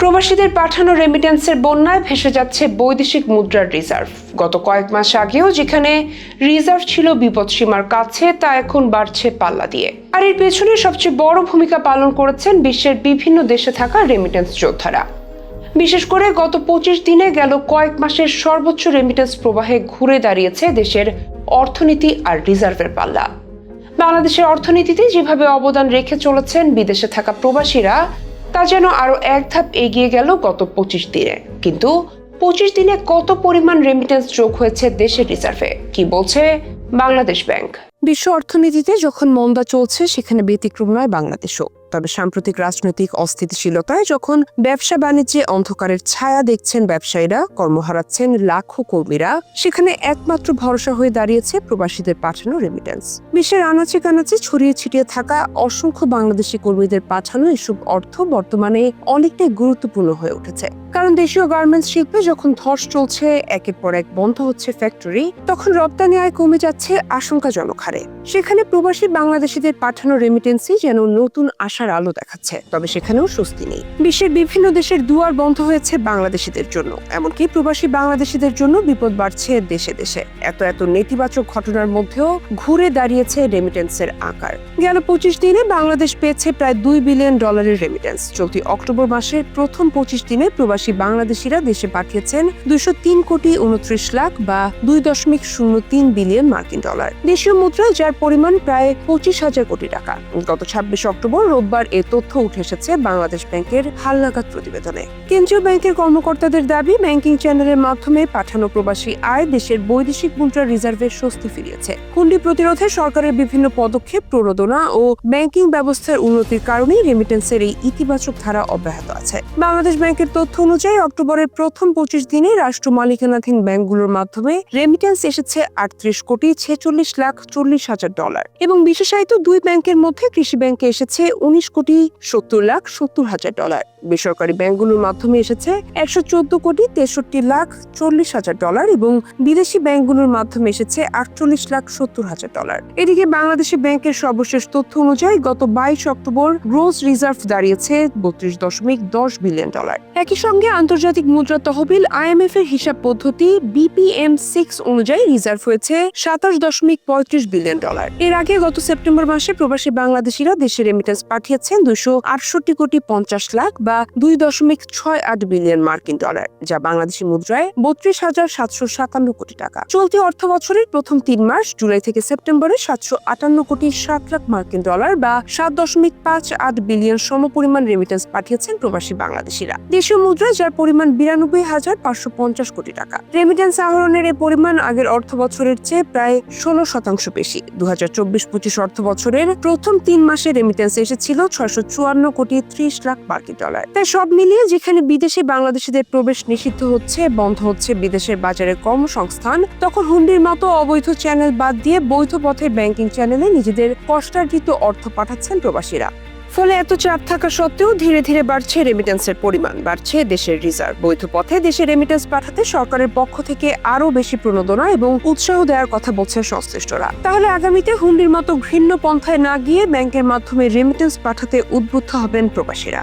প্রবাসীদের পাঠানো রেমিটেন্সের বন্যায় ভেসে যাচ্ছে বৈদেশিক মুদ্রার রিজার্ভ গত কয়েক মাস আগেও যেখানে রিজার্ভ ছিল বিপদসীমার কাছে, তা এখন বাড়ছে পাল্লা দিয়ে। আর এর পেছনে সবচেয়ে বড় ভূমিকা পালন করেছেন বিশ্বের বিভিন্ন দেশে থাকা রেমিটেন্স যোদ্ধারা। বিশেষ করে গত পঁচিশ দিনে গেল কয়েক মাসের সর্বোচ্চ রেমিটেন্স প্রবাহে ঘুরে দাঁড়িয়েছে দেশের অর্থনীতি আর রিজার্ভের পাল্লা। বাংলাদেশের অর্থনীতিতে যেভাবে অবদান রেখে চলেছেন বিদেশে থাকা প্রবাসীরা তা যেন আরও এক ধাপ এগিয়ে গেল গত পঁচিশ দিনে। কিন্তু পঁচিশ দিনে কত পরিমাণ রেমিটেন্স যোগ হয়েছে দেশের রিজার্ভে কি বলছে বাংলাদেশ ব্যাংক? বিশ্ব অর্থনীতিতে যখন মন্দা চলছে, সেখানে ব্যতিক্রম নয় বাংলাদেশও। তবে সাম্প্রতিক রাজনৈতিক অস্থিতিশীলতায় যখন ব্যবসা বাণিজ্যে অন্ধকারের ছায়া দেখছেন ব্যবসায়ীরা, কর্ম হারাচ্ছেন লাখো কর্মীরা, সেখানে একমাত্র ভরসা হয়ে দাঁড়িয়েছে প্রবাসীদের পাঠানো রেমিটেন্স বিশ্বের আনাচে কানাচে ছড়িয়ে ছিটিয়ে থাকা অসংখ্য বাংলাদেশি কর্মীদের পাঠানো এসব অর্থ বর্তমানে অনেকটাই গুরুত্বপূর্ণ হয়ে উঠেছে। কারণ দেশীয় গার্মেন্টস শিল্পে যখন ধস চলছে, একের পর এক বন্ধ হচ্ছে ফ্যাক্টরি তখন রপ্তানি আয় কমে যাচ্ছে আশঙ্কাজনক হারে। সেখানে প্রবাসী বাংলাদেশিদের পাঠানো রেমিটেন্সই যেন নতুন আশার আলো দেখাচ্ছে, তবে সেখানেও স্বস্তি নেই। বিশ্বের বিভিন্ন দেশের দুয়ার বন্ধ হয়েছে বাংলাদেশিদের জন্য, এমনকি প্রবাসী বাংলাদেশিদের জন্য বিপদ বাড়ছে দেশে দেশে। এত এত নেতিবাচক ঘটনার মধ্যেও ঘুরে দাঁড়িয়েছে রেমিটেন্সের আকার। গেল পঁচিশ দিনে বাংলাদেশ পেয়েছে প্রায় দুই বিলিয়ন ডলারের রেমিটেন্স চলতি অক্টোবর মাসের প্রথম পঁচিশ দিনে প্রবাসী বাংলাদেশিরা দেশে পাঠিয়েছেন দুইশো তিন কোটি উনত্রিশ লাখ বা দুই দশমিক শূন্য তিন বিলিয়ন মার্কিন ডলার দেশীয় মুদ্রা, যার পরিমাণ প্রায় পঁচিশ হাজার কোটি টাকা। গত ছাব্বিশ অক্টোবর রোববার এ তথ্য উঠে এসেছে বাংলাদেশ ব্যাংকের হালনাগাদ প্রতিবেদনে। কেন্দ্রীয় ব্যাংকের কর্মকর্তাদের দাবি, ব্যাংকিং চ্যানেলের মাধ্যমে পাঠানো প্রবাসী আয় দেশের বৈদেশিক মুদ্রা রিজার্ভে স্বস্তি ফিরিয়েছে। হুন্ডি প্রতিরোধে সরকারের বিভিন্ন পদক্ষেপ, প্রণোদনা ও ব্যাংকিং ব্যবস্থার উন্নতির কারণে রেমিটেন্সের এই ইতিবাচক ধারা অব্যাহত আছে। বাংলাদেশ ব্যাংকের তথ্য অনুযায়ী অক্টোবরের প্রথম পঁচিশ দিনে রাষ্ট্র মালিকানাধীন ব্যাংকগুলোর মাধ্যমে রেমিটেন্স এসেছে আটত্রিশ কোটি ছেচল্লিশ লাখ চল্লিশ হাজার ডলার এবং বিশেষায়িত দুই ব্যাংকের মধ্যে কৃষি ব্যাংকে এসেছে উনিশ কোটি সত্তর লাখ সত্তর হাজার ডলার। বেসরকারি ব্যাংকগুলোর মাধ্যমে এসেছে একশো চোদ্দ কোটি তেষট্টি লাখ চল্লিশ হাজার ডলার এবং বিদেশি ব্যাংকগুলোর মাধ্যমে এসেছে আটচল্লিশ লাখ সত্তর হাজার ডলার। এদিকে বাংলাদেশি ব্যাংকের সর্বশেষ তথ্য অনুযায়ী গত বাইশ অক্টোবর গ্রোস রিজার্ভ দাঁড়িয়েছে বত্রিশ দশমিক দশ বিলিয়ন ডলার। একই সঙ্গে আন্তর্জাতিক মুদ্রা তহবিল আইএমএফ এর হিসাব পদ্ধতি বিপিএম সিক্স অনুযায়ী রিজার্ভ হয়েছে সাতাশ দশমিক পঁয়ত্রিশ বিলিয়ন ডলার। এর আগে গত সেপ্টেম্বর মাসে প্রবাসী বাংলাদেশিরা দেশে রেমিটেন্স পাঠিয়েছেন দুশো আটষট্টি কোটি পঞ্চাশ লাখ বা দুই দশমিক ছয় আট বিলিয়ন মার্কিন ডলার, যা বাংলাদেশি মুদ্রায় বত্রিশ হাজার সাতশো সাতান্ন কোটি টাকা। চলতি অর্থ বছরের প্রথম তিন মাস, জুলাই থেকে সেপ্টেম্বরে সাতশো আটান্ন কোটি সাত লাখ মার্কিন ডলার বা সাত দশমিক পাঁচ আট বিলিয়ন সমপরিমাণ রেমিটেন্স পাঠিয়েছেন প্রবাসী বাংলাদেশিরা। দেশীয় মুদ্রায় যার পরিমাণ বিরানব্বই হাজার পাঁচশো পঞ্চাশ কোটি টাকা। রেমিটেন্স আহরণের এই পরিমাণ আগের অর্থ বছরের চেয়ে প্রায় ষোলো শতাংশ বেশি। দু হাজার চব্বিশ পঁচিশ অর্থ বছরের প্রথম তিন মাসে রেমিটেন্স এসেছিল ছয়শো চুয়ান্ন কোটি ত্রিশ লাখ মার্কিন ডলার। তাই সব মিলিয়ে যেখানে বিদেশি বাংলাদেশিদের প্রবেশ নিষিদ্ধ হচ্ছে, বন্ধ হচ্ছে বিদেশের বাজারে কর্মসংস্থান, তখন হুন্ডির মতো অবৈধ চ্যানেল বাদ দিয়ে বৈধ পথে ব্যাংকিং চ্যানেলে নিজেদের কষ্টার্জিত অর্থ পাঠাচ্ছেন প্রবাসীরা। ফলে এত চাপ থাকা সত্ত্বেও ধীরে ধীরে বাড়ছে রেমিটেন্সের পরিমাণ, বাড়ছে দেশের রিজার্ভ বৈধ পথে দেশে রেমিটেন্স পাঠাতে সরকারের পক্ষ থেকে আরও বেশি প্রণোদনা এবং উৎসাহ দেওয়ার কথা বলছে সংশ্লিষ্টরা। তাহলে আগামীতে হুন্ডির মতো ঘৃণ্য পন্থায় না গিয়ে ব্যাংকের মাধ্যমে রেমিটেন্স পাঠাতে উদ্বুদ্ধ হবেন প্রবাসীরা।